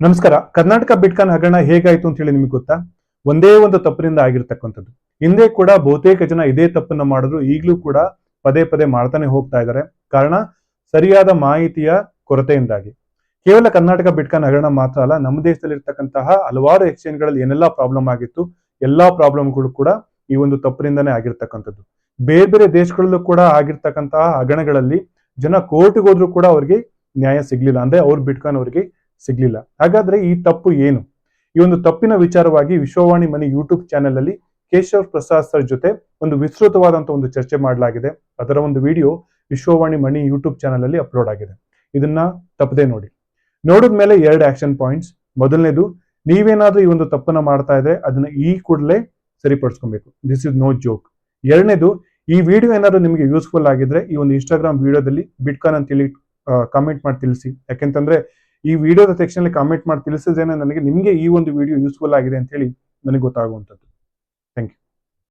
ನಮಸ್ಕಾರ. ಕರ್ನಾಟಕ ಬಿಟ್ಕಾನ್ ಹಗರಣ ಹೇಗಾಯ್ತು ಅಂತ ಹೇಳಿ ನಿಮಗೆ ಗೊತ್ತಾ? ಒಂದೇ ಒಂದು ತಪ್ಪಿನಿಂದ ಆಗಿರ್ತಕ್ಕಂಥದ್ದು. ಹಿಂದೆ ಕೂಡ ಬಹುತೇಕ ಜನ ಇದೇ ತಪ್ಪನ್ನ ಮಾಡಿದ್ರು. ಈಗಲೂ ಕೂಡ ಪದೇ ಪದೇ ಮಾಡ್ತಾನೆ ಹೋಗ್ತಾ ಇದ್ದಾರೆ. ಕಾರಣ, ಸರಿಯಾದ ಮಾಹಿತಿಯ ಕೊರತೆಯಿಂದಾಗಿ. ಕೇವಲ ಕರ್ನಾಟಕ ಬಿಟ್ಕಾನ್ ಹಗರಣ ಮಾತ್ರ ಅಲ್ಲ, ನಮ್ಮ ದೇಶದಲ್ಲಿ ಇರ್ತಕ್ಕಂತಹ ಹಲವಾರು ಎಕ್ಸ್ಚೇಂಜ್ಗಳಲ್ಲಿ ಏನೆಲ್ಲ ಪ್ರಾಬ್ಲಮ್ ಆಗಿತ್ತು. ಎಲ್ಲಾ ಪ್ರಾಬ್ಲಮ್ಗಳು ಕೂಡ ಈ ಒಂದು ತಪ್ಪಿನಿಂದನೇ ಆಗಿರ್ತಕ್ಕಂಥದ್ದು. ಬೇರೆ ಬೇರೆ ದೇಶಗಳಲ್ಲೂ ಕೂಡ ಆಗಿರ್ತಕ್ಕಂತಹ ಹಗರಣಗಳಲ್ಲಿ ಜನ ಕೋರ್ಟ್ಗೆ ಹೋದ್ರು ಕೂಡ ಅವ್ರಿಗೆ ನ್ಯಾಯ ಸಿಗ್ಲಿಲ್ಲ. ಅಂದ್ರೆ ಅವ್ರು ಬಿಟ್ಕಾನ್ ಅವರಿಗೆ ಸಿಗ್ಲಿಲ್ಲ. ಹಾಗಾದ್ರೆ ಈ ತಪ್ಪು ಏನು? ಈ ಒಂದು ತಪ್ಪಿನ ವಿಚಾರವಾಗಿ ವಿಶ್ವವಾಣಿ ಮನಿ ಯೂಟ್ಯೂಬ್ ಚಾನೆಲ್ ಅಲ್ಲಿ ಕೇಶವ್ ಪ್ರಸಾದ್ ಸರ್ ಜೊತೆ ಒಂದು ವಿಸ್ತೃತವಾದಂತ ಒಂದು ಚರ್ಚೆ ಮಾಡಲಾಗಿದೆ. ಅದರ ಒಂದು video Vishwavani Mani YouTube channel ಅಲ್ಲಿ ಅಪ್ಲೋಡ್ ಆಗಿದೆ. ಇದನ್ನ ತಪ್ಪದೆ ನೋಡಿ. ನೋಡಿದ ಮೇಲೆ ಎರಡು ಆಕ್ಷನ್ ಪಾಯಿಂಟ್ಸ್. ಮೊದಲನೇದು, ನೀವೇನಾದ್ರೂ ಈ ಒಂದು ತಪ್ಪನ್ನ ಮಾಡ್ತಾ ಇದ್ರೆ ಅದನ್ನ ಈ ಕೂಡಲೇ ಸರಿಪಡಿಸ್ಕೊಬೇಕು. ದಿಸ್ ಇಸ್ ನೋ ಜೋಕ್ ಎರಡನೇದು, ಈ ವಿಡಿಯೋ ಏನಾದ್ರೂ ನಿಮಗೆ ಯೂಸ್ಫುಲ್ ಆಗಿದ್ರೆ ಈ ಒಂದು ಇನ್ಸ್ಟಾಗ್ರಾಮ್ ವಿಡಿಯೋದಲ್ಲಿ ಬಿಟ್ಕಾನ್ ಅಂತ ಹೇಳಿ ಕಾಮೆಂಟ್ ಮಾಡಿ ತಿಳಿಸಿ. ಯಾಕೆಂತಂದ್ರೆ ಈ ವಿಡಿಯೋದ ಅಲ್ಲಿ ಕಾಮೆಂಟ್ ಮಾಡಿ ತಿಳಿಸಿದ್ರೆ ನನಗೆ ನಿಮಗೆ ಈ ಒಂದು ವಿಡಿಯೋ ಯೂಸ್ಫುಲ್ ಆಗಿದೆ ಅಂತ ಹೇಳಿ ನನಗೆ ಗೊತ್ತಾಗುವಂಥದ್ದು. Thank you